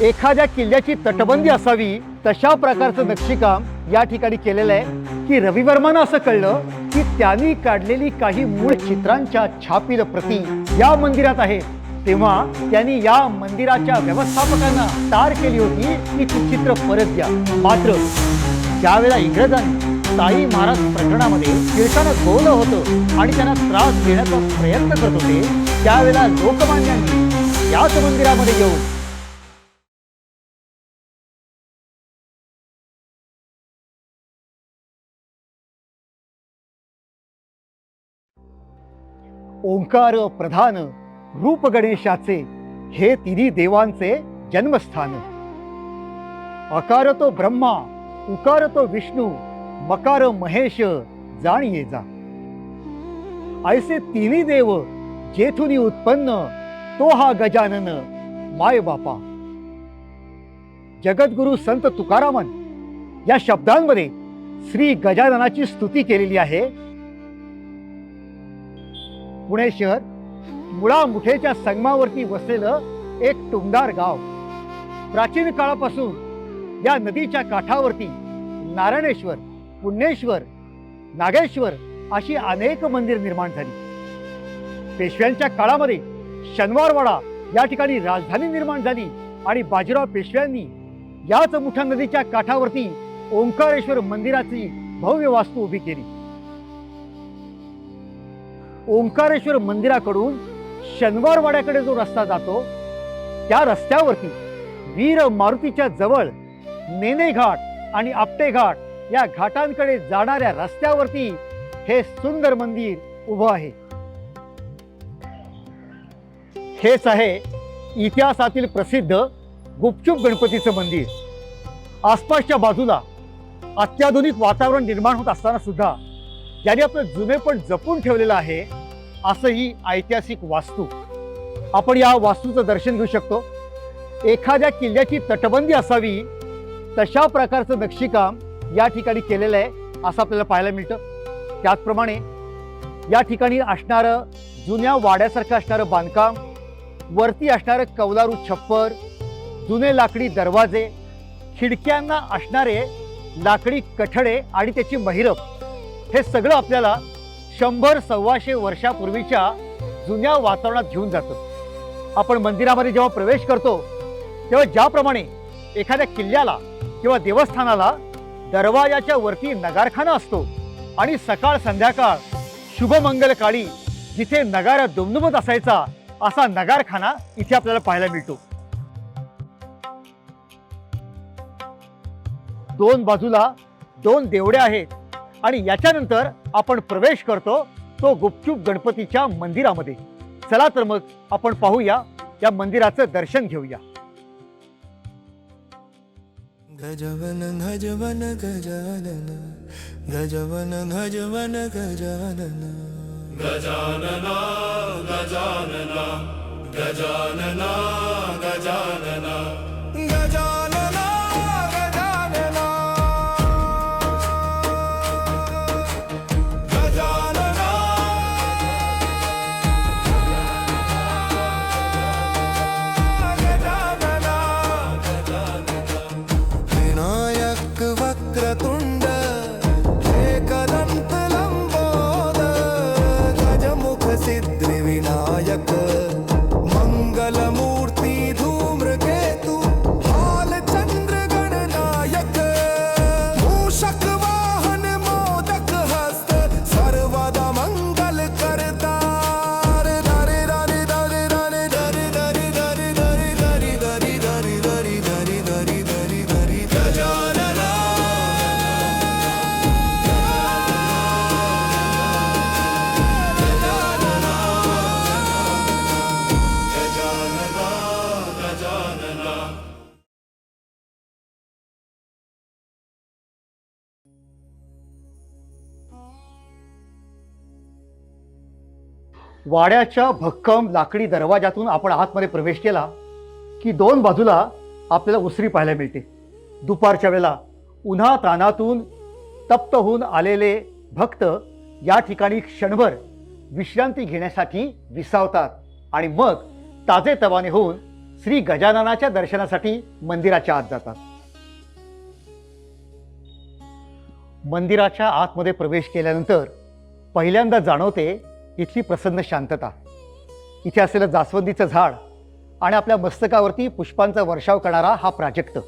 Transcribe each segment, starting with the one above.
एखाद्या किल्ल्याची तटबंदी असावी तशा प्रकारचं नक्षीकाम या ठिकाणी केलेलं आहे. की रवी वर्मानं असं कळलं की त्यांनी काढलेली काही मूळ चित्रांच्या छापील प्रती या मंदिरात आहेत. तेव्हा त्यांनी या मंदिराच्या व्यवस्थापकांना तार केली होती की ती चित्र परत द्या. मात्र ज्यावेळेला इंग्रजांनी साई महाराज प्रकरणामध्ये कीर्तन गोवलं होतं आणि त्यांना त्रास देण्याचा प्रयत्न करत होते. त्यावेळेला लोकमान्यांनी याच मंदिरामध्ये येऊन ओंकार प्रधान रूप गणेशाचे हे तिन्ही देवांचे जन्मस्थान. अकार तो ब्रह्मा उकार तो विष्णू मकार महेश जाण ये जा. ऐसे तिन्ही देव जेथुनी उत्पन्न तो हा गजानन माय बापा. जगद्गुरु संत तुकारामन या शब्दांमध्ये श्री गजाननाची स्तुती केलेली आहे. पुणे शहर मुळा मुठेच्या संगमावरती वसलेलं एक टुमदार गाव. प्राचीन काळापासून या नदीच्या काठावरती नारायणेश्वर पुण्येश्वर नागेश्वर अशी अनेक मंदिर निर्माण झाली. पेशव्यांच्या काळामध्ये शनिवारवाडा या ठिकाणी राजधानी निर्माण झाली आणि बाजीराव पेशव्यांनी याच मुठा नदीच्या काठावरती ओंकारेश्वर मंदिराची भव्य वास्तू उभी केली. ओंकारेश्वर मंदिराकडून शनिवारवाड्याकडे जो रस्ता जातो त्या रस्त्यावरती वीर मारुतीच्या जवळ नेने घाट आणि आपटे घाट या घाटांकडे जाणाऱ्या रस्त्यावरती हे सुंदर मंदिर उभं आहे. हेच आहे इतिहासातील प्रसिद्ध गुपचूप गणपतीचं मंदिर. आसपासच्या बाजूला अत्याधुनिक वातावरण निर्माण होत असताना सुद्धा ज्याने आपलं जुनेपण जपून ठेवलेलं आहे असं ही ऐतिहासिक वास्तू. आपण या वास्तूचं दर्शन घेऊ शकतो. एखाद्या किल्ल्याची तटबंदी असावी तशा प्रकारचं नक्षीकाम या ठिकाणी केलेलं आहे असं आपल्याला पाहायला मिळतं. त्याचप्रमाणे या ठिकाणी असणारं जुन्या वाड्यासारखं असणारं बांधकाम वरती असणारं कौलारू छप्पर जुने लाकडी दरवाजे खिडक्यांना असणारे लाकडी कठडे आणि त्याची महिरप हे सगळं आपल्याला शंभर सव्वाशे वर्षापूर्वीच्या जुन्या वातावरणात घेऊन जातं. आपण मंदिरामध्ये जेव्हा प्रवेश करतो तेव्हा ज्याप्रमाणे एखाद्या किल्ल्याला किंवा देवस्थानाला दरवाजाच्या वरती नगारखाना असतो आणि सकाळ संध्याकाळ शुभमंगल काळी जिथे नगारा दुमदुमत असायचा असा नगारखाना इथे आपल्याला पाहायला मिळतो. दोन बाजूला दोन देवड्या आहेत. आणि याच्यानंतर आपण प्रवेश करतो तो गुपचूप गणपतीच्या मंदिरामध्ये. चला तर मग आपण पाहूया या मंदिराचं दर्शन घेऊया. गजवन गजवन गजानन गजवन गजवन गजानन. गजानना गजानना गजानना गजानना. गजानना वाड्याच्या भक्कम लाकडी दरवाजातून आपण आतमध्ये प्रवेश केला की दोन बाजूला आपल्याला उसरी पाहायला मिळते. दुपारच्या वेळेला उन्हा तानातून तप्त होऊन आलेले भक्त या ठिकाणी क्षणभर विश्रांती घेण्यासाठी विसावतात आणि मग ताजे तवाने होऊन श्री गजाननाच्या दर्शनासाठी मंदिराच्या आत जातात. मंदिराच्या आतमध्ये प्रवेश केल्यानंतर पहिल्यांदा जाणवते इथली प्रसन्न शांतता. इथे असलेलं जास्वंदीचं झाड आणि आपल्या मस्तकावरती पुष्पांचा वर्षाव करणारा हा प्राजक्त.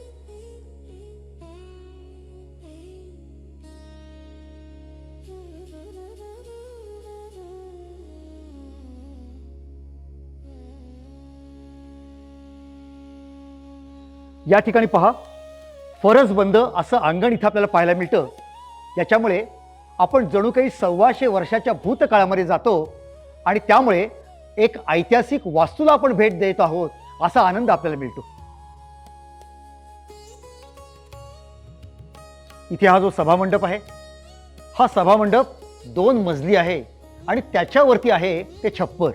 या ठिकाणी पहा फरस बंद असं अंगण इथं आपल्याला पाहायला मिळतं. याच्यामुळे आपण जणू काही सव्वाशे वर्षाच्या भूतकाळामध्ये जातो आणि त्यामुळे एक ऐतिहासिक वास्तूला आपण भेट देत आहोत असा आनंद आपल्याला मिळतो. इथे हा जो सभामंडप आहे हा सभामंडप दोन मजली आहे आणि त्याच्यावरती आहे ते छप्पर.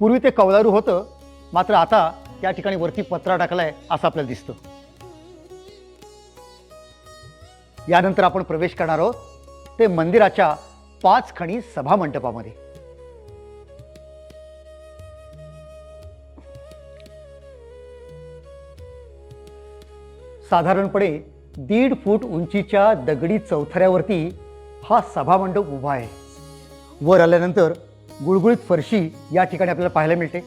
पूर्वी ते कवलारू होतं मात्र आता त्या ठिकाणी वरती पत्रा टाकलाय असं आपल्याला दिसतं. यानंतर आपण प्रवेश करणार आहोत. ते मंदिराच्या पाच खणी सभामंडपामध्ये साधारणपणे दीड फूट उंचीच्या दगडी चौथऱ्यावरती हा सभामंडप उभा आहे. वर आल्यानंतर गुळगुळीत फरशी या ठिकाणी आपल्याला पाहायला मिळते.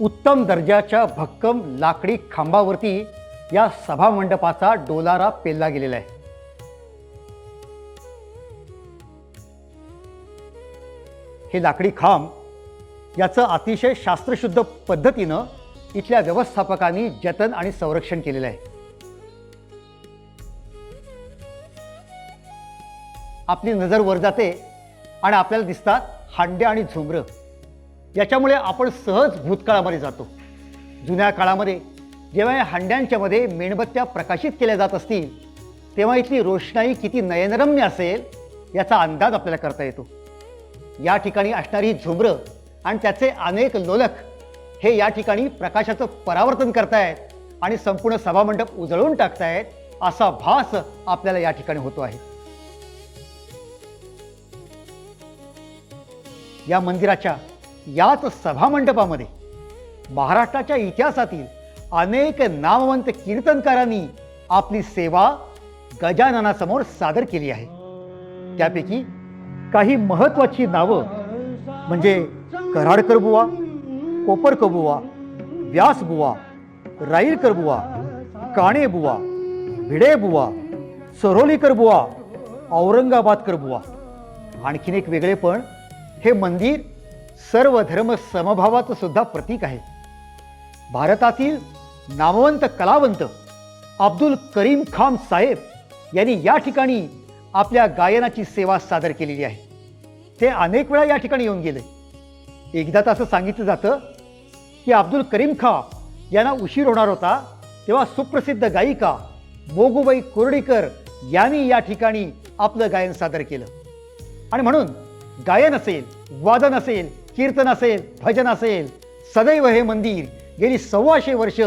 उत्तम दर्जाच्या भक्कम लाकडी खांबावरती या सभामंडपाचा डोलारा पेलला गेलेला आहे. हे लाकडी खांब याचं अतिशय शास्त्रशुद्ध पद्धतीनं इथल्या व्यवस्थापकांनी जतन आणि संरक्षण केलेलं आहे. आपली नजर वर जाते आणि आपल्याला दिसतात हांड्या आणि झुमरं. याच्यामुळे आपण सहज भूतकाळामध्ये जातो. जुन्या काळामध्ये जेव्हा या हांड्यांच्यामध्ये मेणबत्त्या प्रकाशित केल्या जात असतील तेव्हा इथली रोषणाई किती नयनरम्य असेल याचा अंदाज आपल्याला करता येतो. या ठिकाणी असणारी ही झुमरं आणि त्याचे अनेक लोलक हे या ठिकाणी प्रकाशाचं परावर्तन करतायत आणि संपूर्ण सभामंडप उजळून टाकतायत असा भास आपल्याला या ठिकाणी होतो आहे. या मंदिराच्या याच सभामंडपामध्ये महाराष्ट्राच्या इतिहासातील अनेक नामवंत कीर्तनकारांनी आपली सेवा गजाननासमोर सादर केली आहे. त्यापैकी काही महत्त्वाची नावं म्हणजे कराडकर बुवा कोपरकर बुवा काणेबुवा भिडेबुवा राईरकर बुवा काणे बुवा भिडे बुवा सरोलीकर बुवा औरंगाबादकर बुवा. आणखीन एक वेगळेपण हे मंदिर सर्व धर्म समभावाचं सुद्धा प्रतीक आहे. भारतातील नामवंत कलावंत अब्दुल करीम खान साहेब यांनी या ठिकाणी आपल्या गायनाची सेवा सादर केलेली आहे. ते अनेक वेळा या ठिकाणी येऊन गेले. एकदा तर असं सांगितलं जातं की अब्दुल करीम खा यांना उशीर होणार होता तेव्हा सुप्रसिद्ध गायिका मोगूबाई कुर्डीकर यांनी या ठिकाणी आपलं गायन सादर केलं. आणि म्हणून गायन असेल वादन असेल कीर्तन असेल भजन असेल सदैव हे मंदिर गेली सव्वाशे वर्ष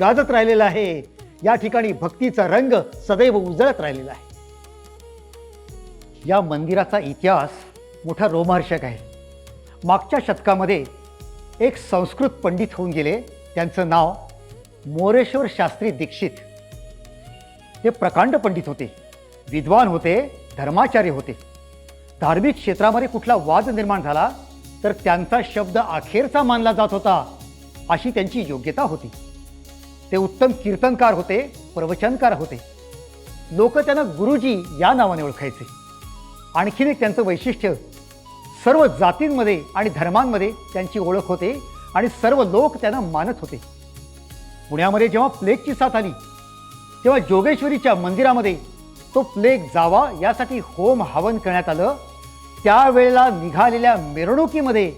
गाजत राहिलेलं आहे. या ठिकाणी भक्तीचा रंग सदैव उजळत राहिलेला आहे. या मंदिराचा इतिहास मोठा रोमहर्षक आहे. मागच्या शतकामध्ये एक संस्कृत पंडित होऊन गेले. त्यांचं नाव मोरेश्वर शास्त्री दीक्षित. ते प्रकांड पंडित होते. विद्वान होते धर्माचार्य होते. धार्मिक क्षेत्रामध्ये कुठला वाद निर्माण झाला तर त्यांचा शब्द अखेरचा मानला जात होता अशी त्यांची योग्यता होती. ते उत्तम कीर्तनकार होते प्रवचनकार होते. लोक त्यांना गुरुजी या नावाने ओळखायचे. आणखीन एक त्यांचं वैशिष्ट्य सर्व जातींमध्ये आणि धर्मांमध्ये त्यांची ओळख होते आणि सर्व लोक त्यांना मानत होते. पुण्यामध्ये जेव्हा प्लेगची साथ आली तेव्हा जोगेश्वरीच्या मंदिरामध्ये तो प्लेग जावा यासाठी होम हवन करण्यात आलं. त्यावेळेला निघालेल्या मिरवणुकीमध्ये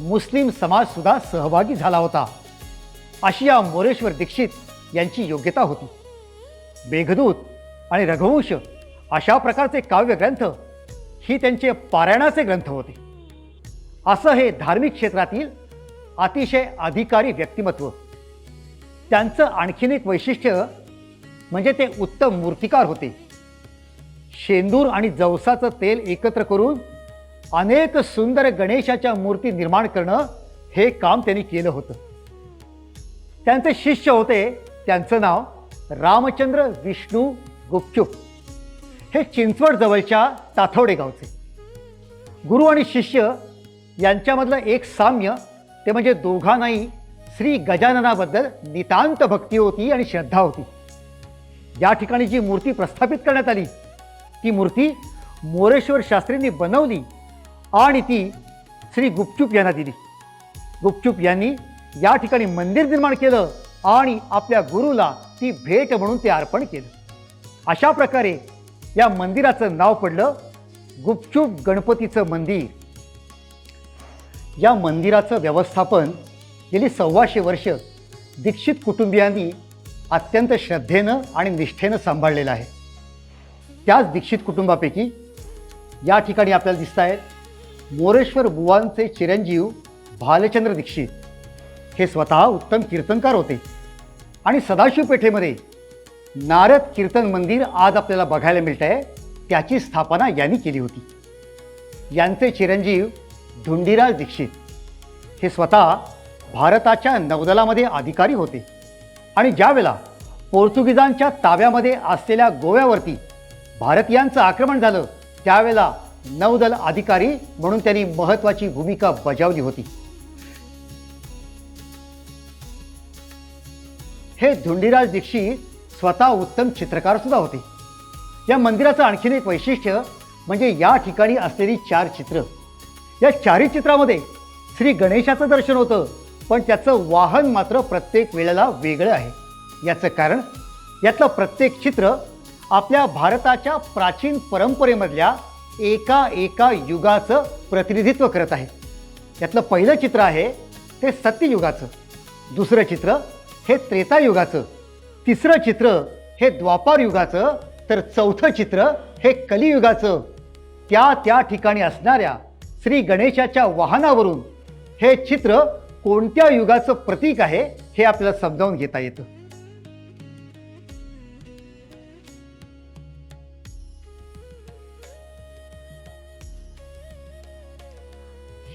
मुस्लिम समाजसुद्धा सहभागी झाला होता. अशी या मोरेश्वर दीक्षित यांची योग्यता होती. मेघदूत आणि रघुवंश अशा प्रकारचे काव्यग्रंथ ही त्यांचे पारायणाचे ग्रंथ होते. असं हे धार्मिक क्षेत्रातील अतिशय अधिकारी व्यक्तिमत्व. त्यांचं आणखीन एक वैशिष्ट्य म्हणजे ते उत्तम मूर्तिकार होते. शेंदूर आणि जवसाचं तेल एकत्र करून अनेक सुंदर गणेशाच्या मूर्ती निर्माण करणं हे काम त्यांनी केलं होतं. त्यांचे शिष्य होते त्यांचं नाव रामचंद्र विष्णू गुपचूप. हे चिंचवड जवळच्या ताथवडे गावचे. गुरु आणि शिष्य यांच्यामधलं एक साम्य ते म्हणजे दोघांनाही श्री गजाननाबद्दल नितांत भक्ती होती आणि श्रद्धा होती. या ठिकाणी जी मूर्ती प्रस्थापित करण्यात आली ती मूर्ती मोरेश्वर शास्त्रींनी बनवली आणि ती श्री गुपचूप यांना दिली. गुपचूप यांनी या ठिकाणी मंदिर निर्माण केलं आणि आपल्या गुरुला ती भेट म्हणून ते अर्पण केलं. अशा प्रकारे या मंदिराचं नाव पडलं गुपचूप गणपतीचं मंदिर. या मंदिराचं व्यवस्थापन गेली सव्वाशे वर्ष दीक्षित कुटुंबियांनी अत्यंत श्रद्धेनं आणि निष्ठेनं सांभाळलेलं आहे. त्याच दीक्षित कुटुंबापैकी या ठिकाणी आपल्याला दिसत आहेत मोरेश्वर बुवांचे चिरंजीव भालचंद्र दीक्षित. हे स्वतः उत्तम कीर्तनकार होते आणि सदाशिव पेठेमध्ये नारद कीर्तन मंदिर आज आपल्याला बघायला मिळत आहे त्याची स्थापना यांनी केली होती. यांचे चिरंजीव धुंडीराज दीक्षित हे स्वतः भारताच्या नौदलामध्ये अधिकारी होते. आणि ज्यावेळेला पोर्तुगीजांच्या ताब्यामध्ये असलेल्या गोव्यावरती भारतीयांचं आक्रमण झालं त्यावेळेला नौदल अधिकारी म्हणून त्यांनी महत्त्वाची भूमिका बजावली होती. हे धुंडीराज दीक्षित स्वतः उत्तम चित्रकार सुद्धा होते. या मंदिराचं आणखीन एक वैशिष्ट्य म्हणजे या ठिकाणी असलेली चार चित्र. या चारही चित्रामध्ये श्री गणेशाचं दर्शन होतं पण त्याचं वाहन मात्र प्रत्येक वेळेला वेगळं आहे. याचं कारण यातलं प्रत्येक चित्र आपल्या भारताच्या प्राचीन परंपरेमधल्या एका एका युगाचं प्रतिनिधित्व करत आहे. यातलं पहिलं चित्र आहे ते सत्ययुगाचं. दुसरं चित्र हे त्रेतायुगाचं. तिसरं चित्र हे द्वापार युगाचं तर चौथं चित्र हे कलियुगाचं. त्या त्या ठिकाणी असणाऱ्या श्री गणेशाच्या वाहनावरून हे चित्र कोणत्या युगाचं प्रतीक आहे हे आपल्याला समजावून घेता येतं.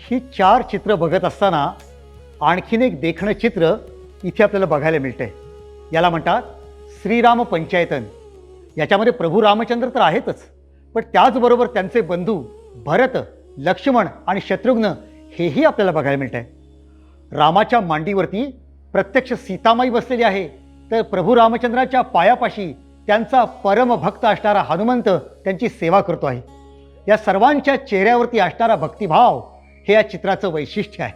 ही चार चित्र बघत असताना आणखीन एक देखणं चित्र इथे आपल्याला बघायला मिळतंय. याला म्हणतात श्रीराम पंचायतन. याच्यामध्ये प्रभू रामचंद्र तर आहेतच पण त्याचबरोबर त्यांचे बंधू भरत लक्ष्मण आणि शत्रुघ्न हेही आपल्याला बघायला मिळत आहे रामाच्या मांडीवरती प्रत्यक्ष सीतामाई बसलेली आहे तर प्रभू रामचंद्राच्या पायापाशी त्यांचा परमभक्त असणारा हनुमंत त्यांची सेवा करतो आहे. या सर्वांच्या चेहऱ्यावरती असणारा भक्तिभाव हे या चित्राचं वैशिष्ट्य आहे.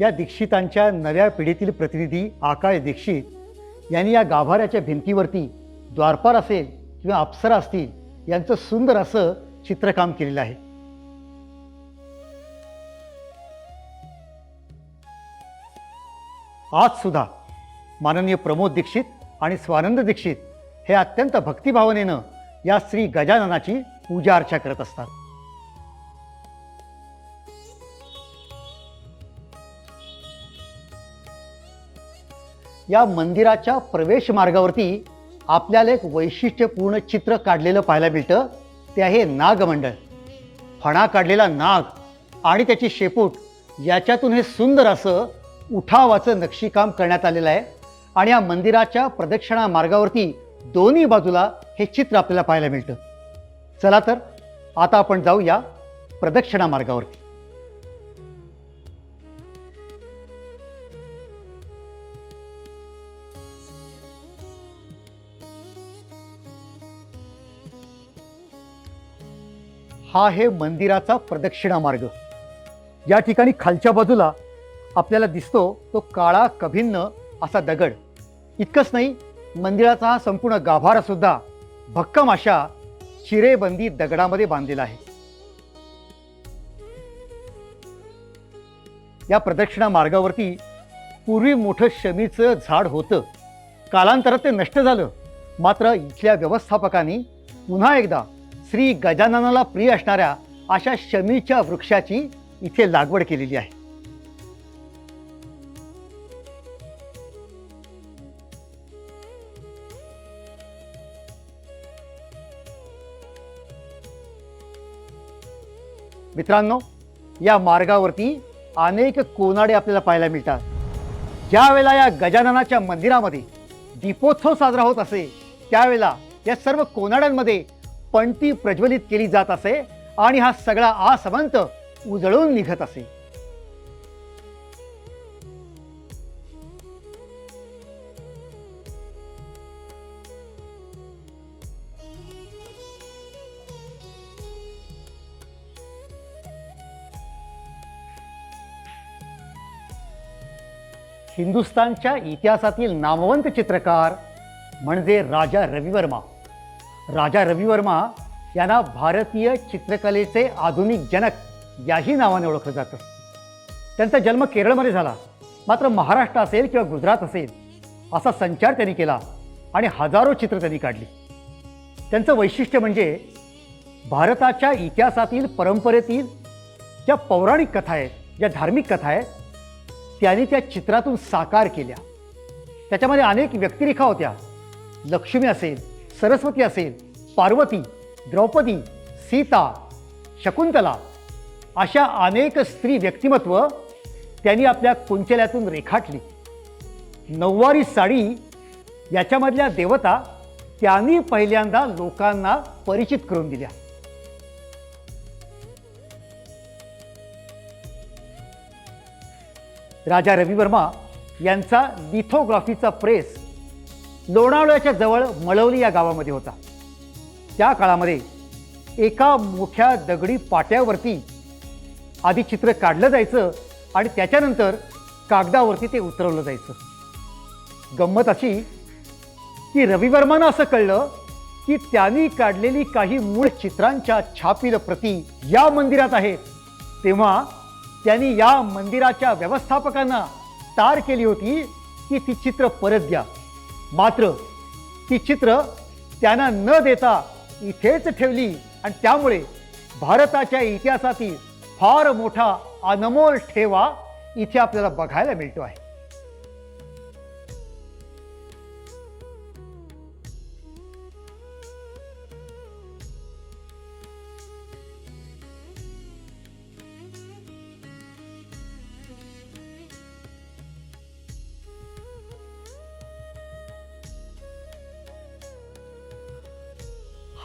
या दीक्षितांच्या नव्या पिढीतील प्रतिनिधी आकाश दीक्षित यांनी या गाभाऱ्याच्या भिंतीवरती द्वारपार असेल किंवा अप्सरा असतील यांचं सुंदर असं चित्रकाम केलेलं आहे. आज सुद्धा माननीय प्रमोद दीक्षित आणि स्वानंद दीक्षित हे अत्यंत भक्तिभावनेनं या श्री गजाननाची पूजा अर्चा करत असतात. या मंदिराच्या प्रवेश मार्गावरती आपल्याला एक वैशिष्ट्यपूर्ण चित्र काढलेलं पाहायला मिळतं. ते आहे नागमंडळ. फणा काढलेला नाग आणि त्याची शेपूट याच्यातून हे सुंदर असं उठावाचं नक्षीकाम करण्यात आलेलं आहे. आणि या मंदिराच्या प्रदक्षिणा मार्गावरती दोन्ही बाजूला हे चित्र आपल्याला पाहायला मिळतं. चला तर आता आपण जाऊया प्रदक्षिणा मार्गावरती. हा आहे मंदिराचा प्रदक्षिणा मार्ग. या ठिकाणी खालच्या बाजूला आपल्याला दिसतो तो काळा कभिन्न असा दगड. इतकंच नाही मंदिराचा हा संपूर्ण गाभारासुद्धा भक्कम अशा चिरेबंदी दगडामध्ये बांधलेला आहे. या प्रदक्षिणा मार्गावरती पूर्वी मोठं शमीचं झाड होतं. कालांतरात ते नष्ट झालं. मात्र इथल्या व्यवस्थापकांनी पुन्हा एकदा श्री गजाननाला प्रिय असणाऱ्या अशा शमीच्या वृक्षाची इथे लागवड केलेली आहे. मित्रांनो या मार्गावरती अनेक कोनाडे आपल्याला पाहायला मिळतात. ज्यावेळेला या गजाननाच्या मंदिरामध्ये दीपोत्सव साजरा होत असे त्यावेळेला या सर्व कोनाड्यांमध्ये पणती प्रज्वलित केली जात असे आणि हा सगळा आसवंत उजळून निघत असे. हिंदुस्थानच्या इतिहासातील नामवंत चित्रकार म्हणजे राजा रविवर्मा. राजा रविवर्मा यांना भारतीय चित्रकलेचे आधुनिक जनक याही नावाने ओळखलं जातं. त्यांचा जन्म केरळमध्ये झाला. मात्र महाराष्ट्र असेल किंवा गुजरात असेल असा संचार त्यांनी केला आणि हजारो चित्र त्यांनी काढली. त्यांचं वैशिष्ट्य म्हणजे भारताच्या इतिहासातील परंपरेतील ज्या पौराणिक कथा आहेत ज्या धार्मिक कथा आहेत त्यांनी त्या चित्रातून साकार केल्या. त्याच्यामध्ये अनेक व्यक्तिरेखा होत्या. लक्ष्मी असेल सरस्वती असेल पार्वती द्रौपदी सीता शकुंतला अशा अनेक स्त्री व्यक्तिमत्व त्यांनी आपल्या कुंचल्यातून रेखाटली. नऊवारी साडी याच्यामधल्या देवता त्यांनी पहिल्यांदा लोकांना परिचित करून दिल्या. राजा रविवर्मा यांचा लिथोग्राफीचा प्रेस लोणावळ्याच्या जवळ मळवली या गावामध्ये होता. त्या काळामध्ये एका मोठ्या दगडी पाट्यावरती आधी चित्र काढलं जायचं आणि त्याच्यानंतर कागदावरती ते उतरवलं जायचं. गंमत अशी की रविवर्मानं असं कळलं की त्यांनी काढलेली काही मूळ चित्रांच्या छापील प्रती या मंदिरात आहेत. तेव्हा त्यांनी या मंदिराच्या व्यवस्थापकांना तार केली होती की ती चित्र परत द्या मात्र ती चित्र त्यांना न देता इथेच ठेवली आणि त्यामुळे भारताच्या इतिहासातील फार मोठा अनमोल ठेवा इथे आपल्याला बघायला मिळतो आहे.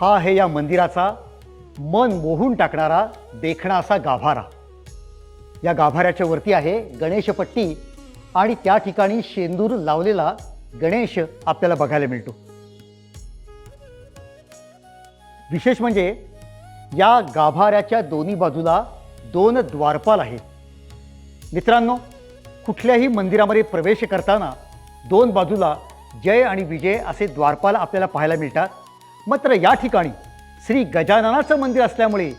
हा आहे या मंदिराचा मन मोहून टाकणारा देखणा असा गाभारा. या गाभाऱ्याच्या वरती आहे गणेशपट्टी आणि त्या ठिकाणी शेंदूर लावलेला गणेश आपल्याला बघायला मिळतो. विशेष म्हणजे या गाभाऱ्याच्या दोन्ही बाजूला दोन द्वारपाल आहेत. मित्रांनो कुठल्याही मंदिरामध्ये प्रवेश करताना दोन बाजूला जय आणि विजय असे द्वारपाल आपल्याला पाहायला मिळतात. मात्र या ठिकाणी श्री गजाननाचं मंदिर असल्यामुळे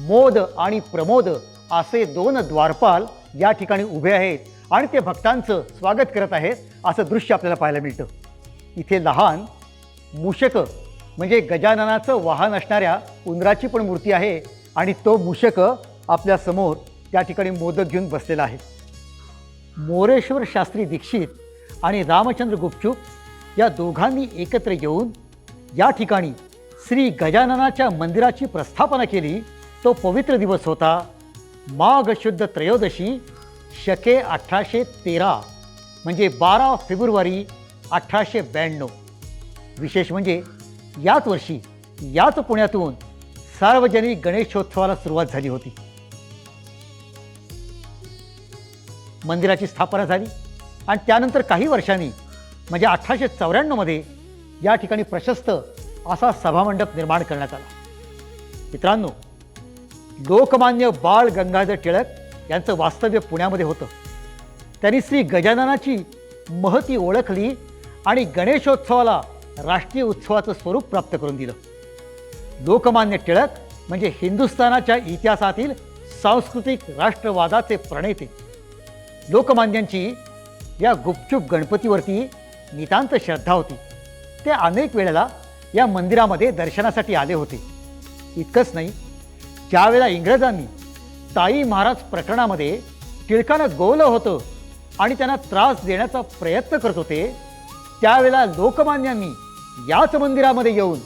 मोद आणि प्रमोद असे दोन द्वारपाल या ठिकाणी उभे आहेत आणि ते भक्तांचं स्वागत करत आहेत असं दृश्य आपल्याला पाहायला मिळतं. इथे लहान मूषक म्हणजे गजाननाचं वाहन असणाऱ्या उंदराची पण मूर्ती आहे आणि तो मूषक आपल्यासमोर त्या ठिकाणी मोदक घेऊन बसलेला आहे. मोरेश्वर शास्त्री दीक्षित आणि रामचंद्र गुपचूप या दोघांनी एकत्र येऊन या ठिकाणी श्री गजाननाच्या मंदिराची प्रस्थापना केली. तो पवित्र दिवस होता. माघ शुद्ध त्रयोदशी शके अठराशे तेरा म्हणजे बारा फेब्रुवारी अठराशे ब्याण्णव. विशेष म्हणजे याच वर्षी याच पुण्यातून सार्वजनिक गणेशोत्सवाला सुरुवात झाली होती. मंदिराची स्थापना झाली आणि त्यानंतर काही वर्षांनी म्हणजे अठराशे चौऱ्याण्णवमध्ये या ठिकाणी प्रशस्त असा सभामंडप निर्माण करण्यात आला. मित्रांनो लोकमान्य बाळ गंगाधर टिळक यांचं वास्तव्य पुण्यामध्ये होतं. त्यांनी श्री गजाननाची महती ओळखली आणि गणेशोत्सवाला राष्ट्रीय उत्सवाचं स्वरूप प्राप्त करून दिलं. लोकमान्य टिळक म्हणजे हिंदुस्थानाच्या इतिहासातील सांस्कृतिक राष्ट्रवादाचे प्रणेते. लोकमान्यांची या गुपचूप गणपतीवरती नितांत श्रद्धा होती. ते अनेक वेळेला या मंदिरामध्ये दर्शनासाठी आले होते. इतकंच नाही ज्यावेळेला इंग्रजांनी ताई महाराज प्रकरणामध्ये टिळकानं गोवलं होतं आणि त्यांना त्रास देण्याचा प्रयत्न करत होते त्यावेळेला लोकमान्यांनी याच मंदिरामध्ये येऊन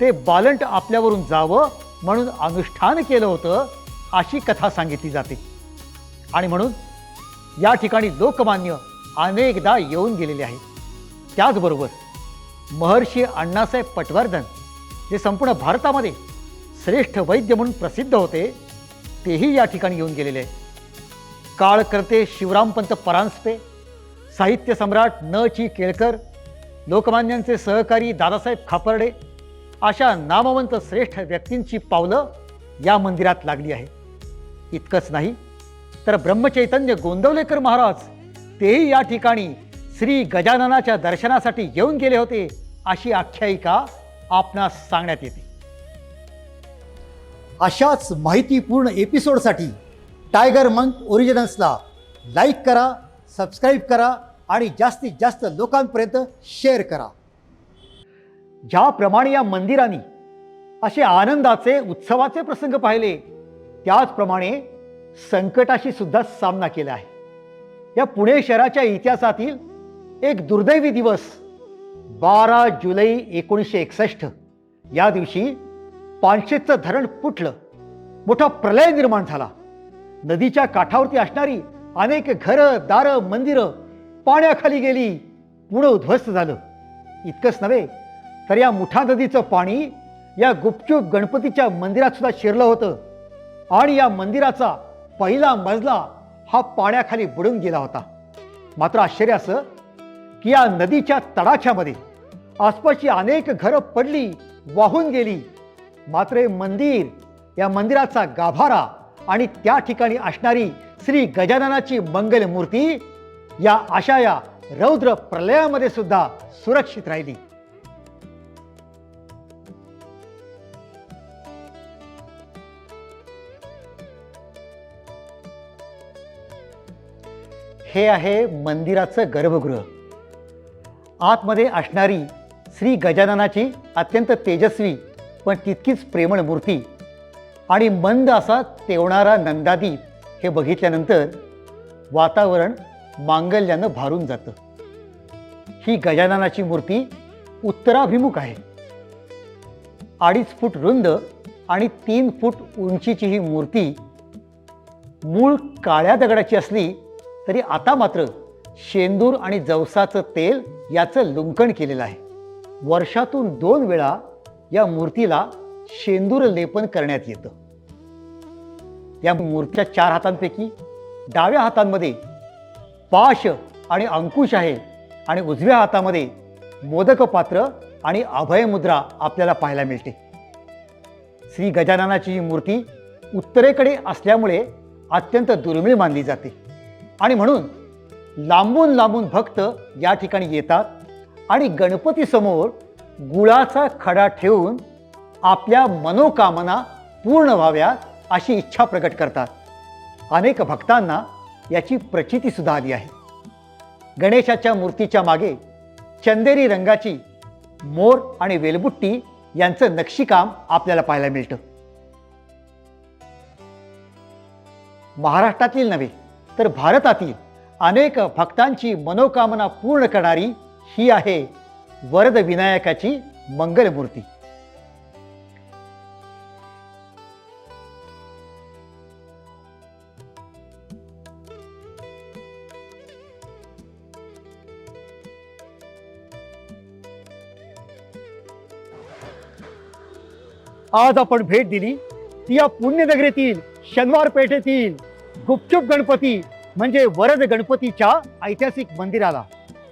ते बालंट आपल्यावरून जावं म्हणून अनुष्ठान केलं होतं अशी कथा सांगितली जाते. आणि म्हणून या ठिकाणी लोकमान्य अनेकदा येऊन गेलेले आहेत. त्याचबरोबर महर्षी अण्णासाहेब पटवर्धन जे संपूर्ण भारतामध्ये श्रेष्ठ वैद्य म्हणून प्रसिद्ध होते तेही या ठिकाणी येऊन गेलेले आहे काळकर्ते शिवरामपंत परांजपे साहित्य सम्राट न ची केळकर लोकमान्यांचे सहकारी दादासाहेब खापर्डे अशा नामवंत श्रेष्ठ व्यक्तींची पावलं या मंदिरात लागली आहे इतकंच नाही तर ब्रह्मचैतन्य गोंदवलेकर महाराज तेही या ठिकाणी श्री गजाननाच्या दर्शनासाठी येऊन गेले होते अशी आख्यायिका आपणास सांगण्यात येते. अशाच माहितीपूर्ण एपिसोडसाठी टायगर मंक ओरिजिनल्सला लाईक करा सबस्क्राईब करा आणि जास्तीत जास्त लोकांपर्यंत शेअर करा. ज्याप्रमाणे या मंदिरांनी असे आनंदाचे उत्सवाचे प्रसंग पाहिले त्याचप्रमाणे संकटाशी सुद्धा सामना केला आहे. या पुणे शहराच्या इतिहासातील एक दुर्दैवी दिवस बारा जुलै एकोणीसशे एकसष्ट. या दिवशी पानशेतचं धरण फुटलं. मोठा प्रलय निर्माण झाला. नदीच्या काठावरती असणारी अनेक घरं दारं मंदिरं पाण्याखाली गेली पुढं उद्ध्वस्त झालं. इतकंच नव्हे तर या मुठा नदीचं पाणी या गुपचूप गणपतीच्या मंदिरात सुद्धा शिरलं होतं. आणि या मंदिराचा पहिला मजला हा पाण्याखाली बुडून गेला होता. मात्र आश्चर्य असं की या नदीच्या तडाख्यामध्ये आसपासची अनेक घरं पडली वाहून गेली. मात्र हे मंदिर या मंदिराचा गाभारा आणि त्या ठिकाणी असणारी श्री गजाननाची मंगल मूर्ती या अशा या रौद्र प्रलयामध्ये सुद्धा सुरक्षित राहिली. हे आहे मंदिराचं गर्भगृह. आतमध्ये असणारी श्री गजाननाची अत्यंत तेजस्वी पण तितकीच प्रेमळ मूर्ती आणि मंद असा तेवणारा नंदादीप हे बघितल्यानंतर वातावरण मांगल्यानं भारून जातं. ही गजाननाची मूर्ती उत्तराभिमुख आहे. अडीच फूट रुंद आणि तीन फूट उंचीची ही मूर्ती मूळ काळ्या दगडाची असली तरी आता मात्र शेंदूर आणि जवसाचं तेल याचं लुंकण केलेलं आहे. वर्षातून दोन वेळा या मूर्तीला शेंदूर लेपन करण्यात येतं. या मूर्तीच्या चार हातांपैकी डाव्या हातांमध्ये पाश आणि अंकुश आहे आणि उजव्या हातामध्ये मोदक पात्र आणि अभयमुद्रा आपल्याला पाहायला मिळते. श्री गजाननाची ही मूर्ती उत्तरेकडे असल्यामुळे अत्यंत दुर्मिळ मानली जाते. आणि म्हणून लांबून लांबून भक्त या ठिकाणी येतात आणि गणपतीसमोर गुळाचा खडा ठेवून आपल्या मनोकामना पूर्ण व्हाव्यात अशी इच्छा प्रकट करतात. अनेक भक्तांना याची प्रचितीसुद्धा आली आहे. गणेशाच्या मूर्तीच्या मागे चंदेरी रंगाची मोर आणि वेलबुट्टी यांचं नक्षीकाम आपल्याला पाहायला मिळतं. महाराष्ट्रातील नव्हे तर भारतातील अनेक भक्तांची मनोकामना पूर्ण करणारी ही आहे वरद विनायकाची मंगलमूर्ती. आज आपण भेट दिली. ती या पुण्यनगरीतील शनिवार पेठेतील गुपचूप गणपती म्हणजे वरद गणपतीच्या ऐतिहासिक मंदिराला.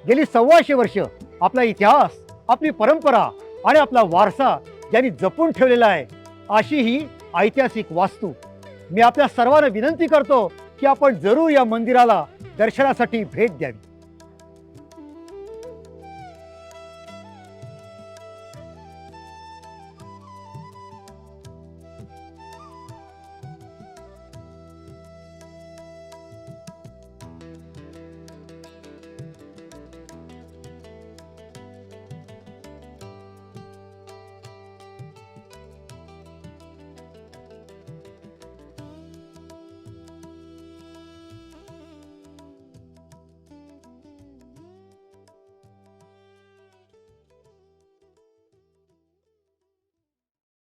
गेली सव्वाशे वर्ष आपला इतिहास आपली परंपरा आणि आपला वारसा ज्यांनी जपून ठेवलेला आहे अशी ही ऐतिहासिक वास्तू. मी आपल्या सर्वांना विनंती करतो की आपण जरूर या मंदिराला दर्शनासाठी भेट द्यावी.